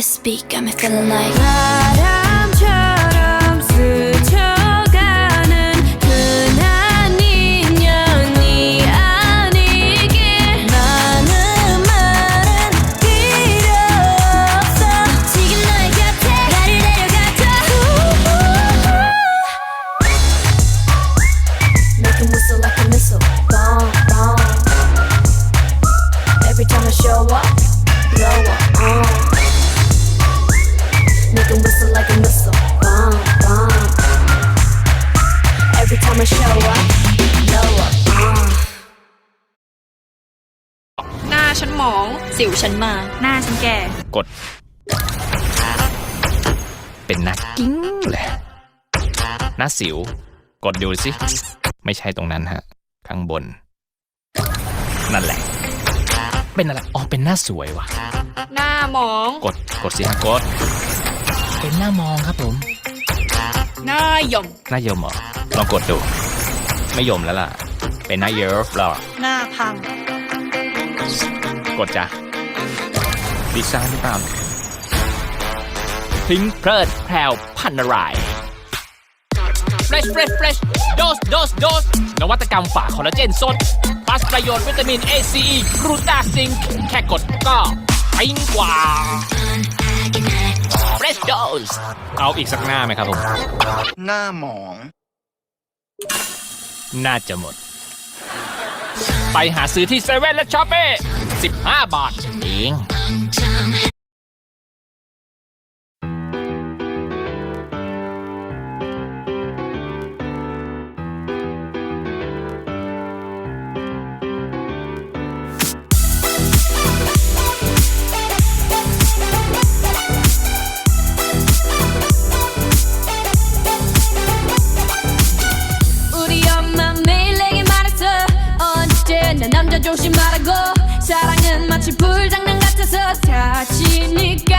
this beat got me feeling like หน้าฉันหมอง สิวฉันมา หน้าฉันแก่ กด เป็นนักกิ้งเลยหน้าสิว กดดูสิ ไม่ใช่ตรงนั้นฮะ ข้างบน นั่นแหละ เป็นอะไร อ๋อ เป็นหน้าสวยวะหน้าหมอง กด กดสิฮะกด เป็นหน้ามองครับผม หน้าหย่อมหน้ายมเหรอลองกดดู ไม่ยมแล้วล่ะ เป็นหน้าเยิร์ฟหรอหน้าพัง กดจ้ะดีไซน์หรือเปล่าพิงเพลิดแพรวพันราย Fresh Fresh Fresh โดสโดสโดสนวัตกรรมฝาคอลลาเจนสดพลัสประโยชน์วิตามิน A C E กรูตาซิงค์แค่กดก็ปิ้งกว่า Fresh Dose เอาอีกสักหน้าไหมครับผม หน้าหมอง น่าจะหมด ไปหาซื้อที่เซเว่นและช้อปเป้15 บาทเอง 사랑은 마치 불장난 같아서 다치니까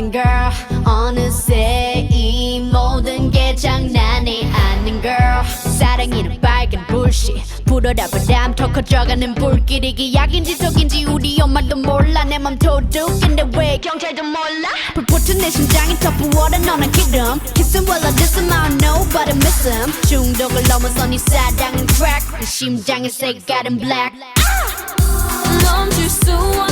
와버렸는 girl. 어느새 이 모든 게 장난이 아닌 girl. 사랑이는 빨간 불씨 불어라 바람 더 커져가는 불길 이게 약인지 독인지 우리 엄마도 몰라. 내 맘 도둑인데 왜 경찰도 몰라? 불붙은 내 심장이 더 부어라 너는 기름. Kissing while I diss him I don't know but I miss him 중독을 넘어서 네 사랑은 crack. 내 심장의 색깔은 black. 멈출 수 없는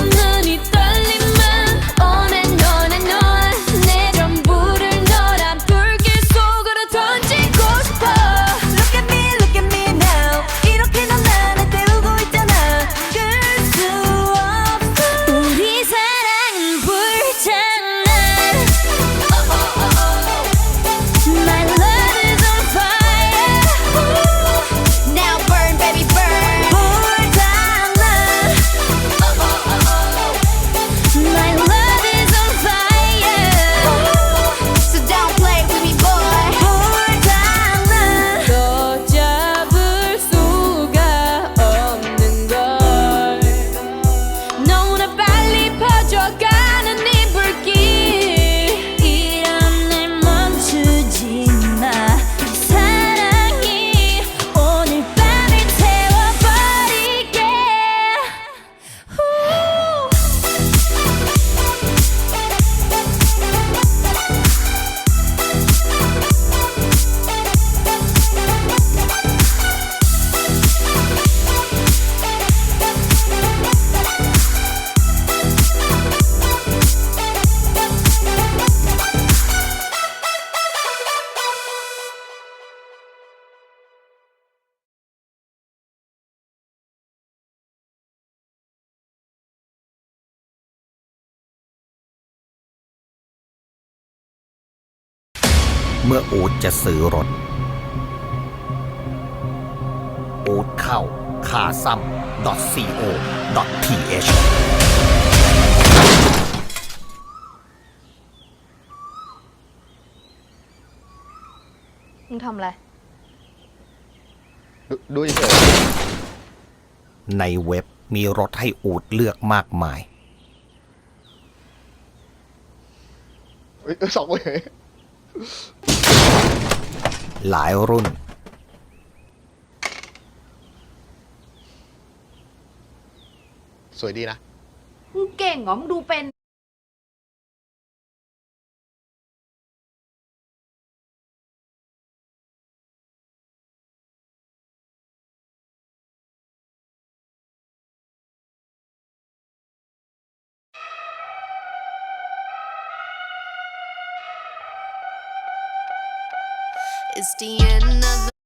เมื่ออูดจะซื้อรถ อูดเข้าค่าซ้ำ .co .th มึงทำอะไร ดูดูเฉยในเว็บมีรถให้อูดเลือกมากมาย ๆเอ้ยเอ้ยสองเว้ย หลายรุ่น สวยดีนะ มึงเก่งเหรอ มึงดูเป็น It's the end of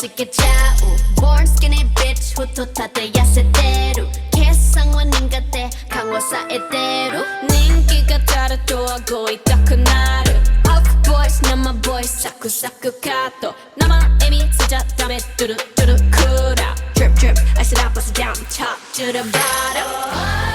敵はやっつけちゃう。Born skinny bitch 太立て痩せてる。計算は苦手緩和されてる。人気が足ると顎痛くなる。Off voice 生ボイスサクサクカット。生笑みつじゃダメ。トゥルトゥルクーラー。Drip drip I sit up I sit down top to the bottom